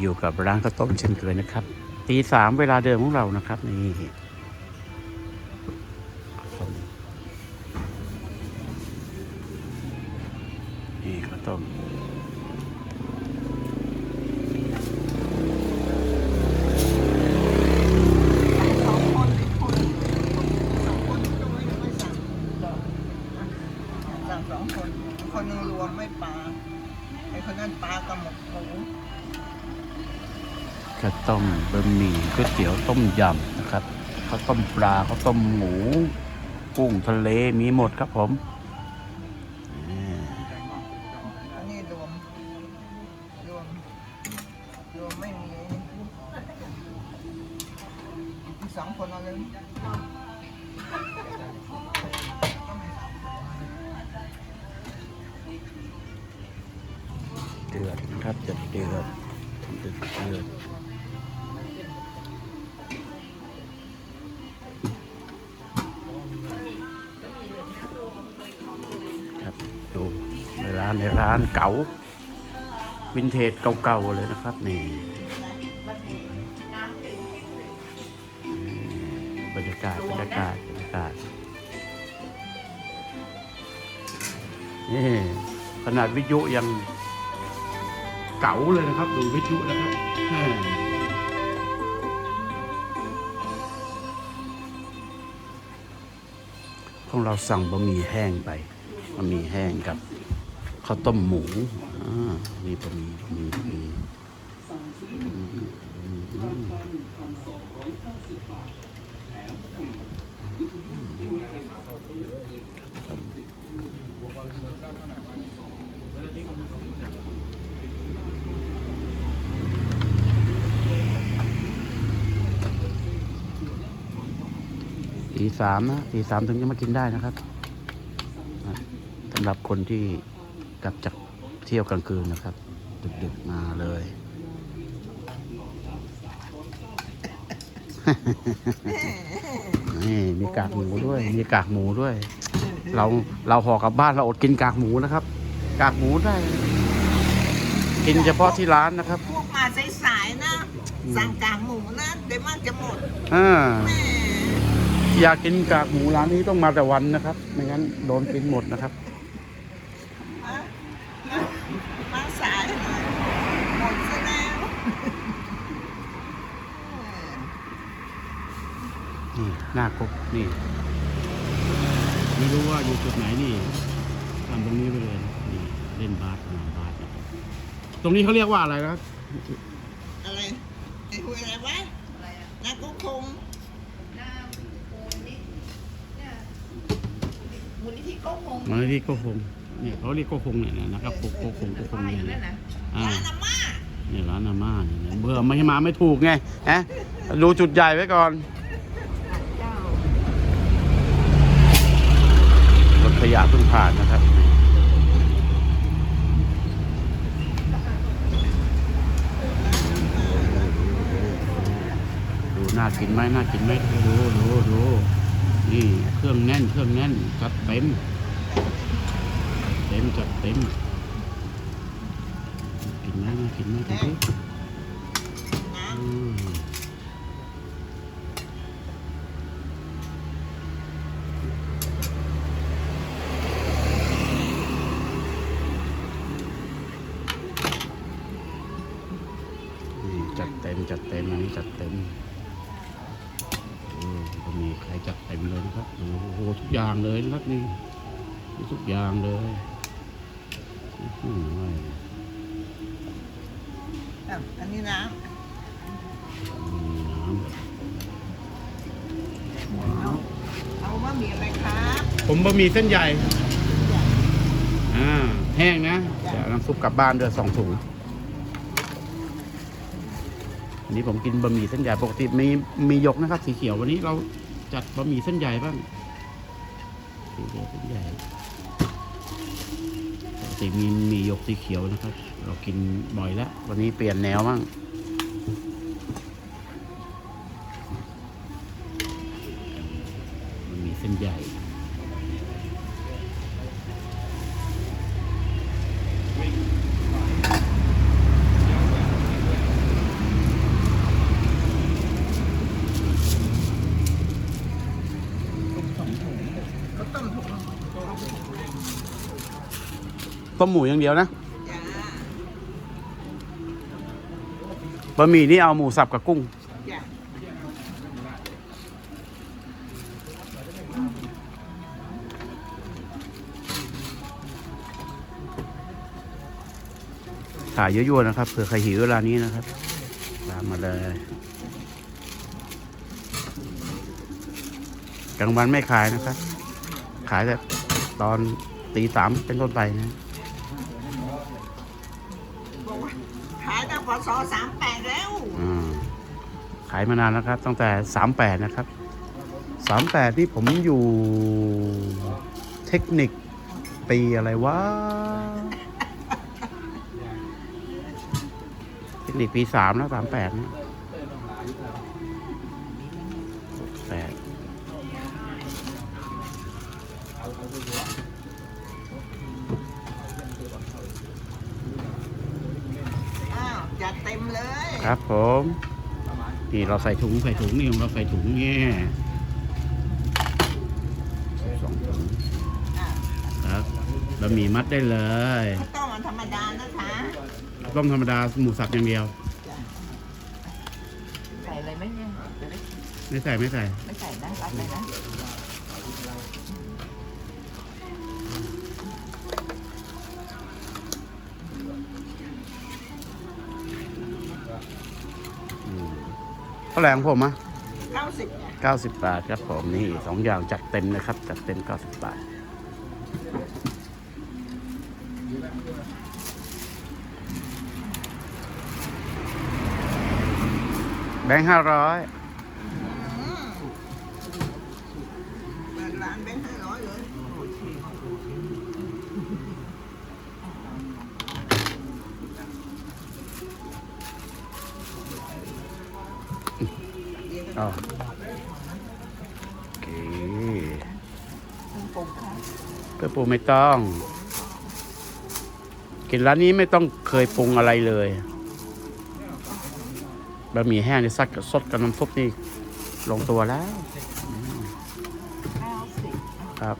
อยู่กับร้านข้าวต้มเช่นเคยนะครับตีสามเวลาเดิมของเรานะครับ นี่ข้าวต้มนี่ข้าวต้มสองคนคนหนึ่งสองคน คนนึงรวมไม่ปลาไอ้คนนั้นปลากับหมกหมู ข้าวต้มบะหมี่ก๋วยเตี๋ยวต้มยำนะครับข้าวต้มปลาข้าวต้มหมูกุ้งทะเลมีหมดครับผมอ่าอันนี้รวมรวมรวมไม่มีอีกสองคนเอาเลยเดือดนะครับจะเดือดเดือดเดือด ดูในร้านในร้านเก๋าวินเทจเก่าๆเลยนะครับนี่บรรยากาศบรรยากาศบรรยากาศนี่ขนาดวิทยุยังเก๋าเลยนะครับ ดูวิทยุนะครับของเราสั่งบะหมี่แห้งไป บะหมี่แห้งกับข้าวต้มหมูอ่ามีบะหมี่บะหมี่บะหมี่ตีสามนะตีสามถึงจะมากินได้นะครับำหรับคนที่กลับจากเที่ยวกลางคืนนะครับ ดึกๆมาเลย นี่มีกากหมูด้วย มีกากหมูด้วย เราเราห่อกลับบ้านเราอดกินกากหมูนะครับ กากหมูได้ กินเฉพาะที่ร้านนะครับ พวกมาสายๆนะสั่งกากหมูนะเดี๋ยวมันจะหมดอ่าแม่อยากกินกากหมูร้านนี้ต้องมาแต่วันนะครับ ไม่งั้นโดนกินหมดนะครับฮะ มาสายหน่อยหมดซะแล้วนี่หน้ากบนี่ ไม่รู้ว่าอยู่จุดไหนนี่ทำตรงนี้ไปเลยนี่เล่นบาสสนามบาสนะครับตรงนี้เขาเรียกว่าอะไรนะครับอะไรไอ้คุยอะไรวะนักกุ๊กคงมูลนิธิก็คงมันเรียกก็คง เนี่ยเขาเรียกก็คงเนี่ยนะครับโกโกคงโกคงป้ายเนี่อยยู่นั่นนะอ่าร้านอาม่าเนี่ยร้านอาม่าเนี่ยนะเบื่อไม่ให้มาไม่ถูกไงฮะดูจุดใหญ่ไว้ก่อนเจ้ารถขยะเพิ่งผ่านนะครับดูน่ากินไหมน่ากินไหมดูดูดูนี่เครื่องแน่นเครื่องแน่นจัดเต็ม เต็มจัดเต็มกินไหมากินไหมดูดิน้อืมจัดเต็มจัดเต็มอันนี้จัดเต็มโอ้ก็มีใครจัดเต็มเลยนะครับ โอ้โหทุกอย่างเลยนะครับนี่ทุกอย่างเลย อื้อหือำอะอันนี้น้มีน้ำำเอาเอาบะหมี่อะไรครับผมบะหมี่เส้นใหญ่อ่าแห้งนะเดี๋ยวน้ำซุปกลับบ้านด้วยสองถุงอันนี้ผมกินบะหมี่เส้นใหญ่ปกติมีมีหยกนะครับ สีเขียววันนี้เราจัดบะหมี่เส้นใหญ่บ้างสีเขียวเส้นใหญ่ ปกติมีมียกสีเขียวนะครับ เรากินบ่อยแล้ว วันนี้เปลี่ยนแนวบ้าง ต้มหมูอย่างเดียวนะบะหมี่นี่เอาหมูสับกับกุ้ง ขายเยอะๆนะครับเผื่อใครหิวเวลานี้นะครับ ตามมาเลยกลางวันไม่ขายนะครับ ขายแต่ตอนตีสามเป็นต้นไปนะายตั้งพศสามแปดแล้วอ่าขายมานานแล้วครับ ตั้งแต่สามแปดนะครับสามแปดที่ผมอยู่เทคนิคปีอะไรวะ เทคนิคปีสามแล้วสามแปดนะ ครับผมนี่เราใส่ถุงใส่ถุงนี่เราใส่ถุงเนี่ยสองถุงอ่าครับแล้วมีมัดได้เลยข้าวต้มอันธรรมดานะคะต้มธรรมดาหมูสับอย่างเดียวใส่อะไรไหมเนี่ยจะได้ไม่ใส่ไม่ใส่ไม่ใส่นะรัดเลยนะ เท่าไหร่ของผมอะเก้าสิบเนี่ยเก้าสิบบาทครับผมนี่สองอย่างจัดเต็มนะครับ จัดเต็มเก้าสิบบาท แบงค์ห้าร้อย อ๋อโอเคเครื่องปรุงค่ะเพื่อปรุงไม่ต้อง กินร้านนี้ไม่ต้องเคยปรุงอะไรเลยบะหมี่แห้งนี่ซัดกับซดกับน้ำซุปนี่ลงตัวแล้วครับ